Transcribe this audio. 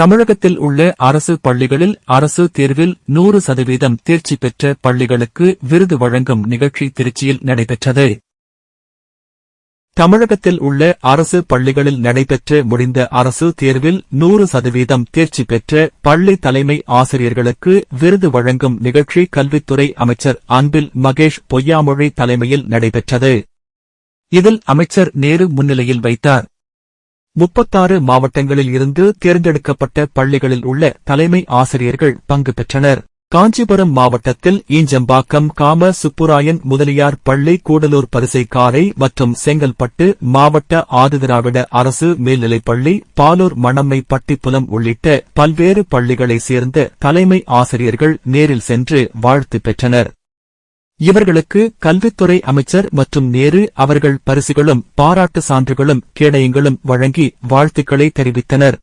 தமிழகத்தில் உள்ள அரசு பள்ளிகளில் அரசு தேர்வில் நூறு சதவீதம் தேர்ச்சி பெற்ற பள்ளிகளுக்கு விருது வழங்கும் நிகழ்ச்சி திருச்சியில் நடைபெற்றது. தமிழகத்தில் உள்ள அரசு பள்ளிகளில் நடைபெற்று முடிந்த அரசு தேர்வில் நூறு சதவீதம் தேர்ச்சி பெற்ற பள்ளி தலைமை ஆசிரியர்களுக்கு விருது வழங்கும் நிகழ்ச்சி கல்வித்துறை அமைச்சர் அன்பில் மகேஷ் பொய்யாமொழி தலைமையில் நடைபெற்றது. இதில் அமைச்சர் நேரு முன்னிலையில் வைத்தார். முப்பத்தாறு மாவட்டங்களில் இருந்து தேர்ந்தெடுக்கப்பட்ட பள்ளிகளில் உள்ள தலைமை ஆசிரியர்கள் பங்கு பெற்றனர். காஞ்சிபுரம் மாவட்டத்தில் ஈஞ்சம்பாக்கம் காம சுப்புராயன் முதலியார் பள்ளி கூடலூர் பரிசைக்காரை மற்றும் செங்கல்பட்டு மாவட்ட ஆதிதிராவிட அரசு மேல்நிலைப்பள்ளி பாலூர் மணம்மை பட்டிப்புலம் உள்ளிட்ட பல்வேறு பள்ளிகளைச் சேர்ந்த தலைமை ஆசிரியர்கள் நேரில் சென்று வாழ்த்து பெற்றனர். இவர்களுக்கு கல்வித்துறை அமைச்சர் மற்றும் நேரு அவர்கள் பரிசுகளும் பாராட்டு சான்றுகளும் கேடயங்களும் வழங்கி வாழ்த்துக்களை தெரிவித்தனர்.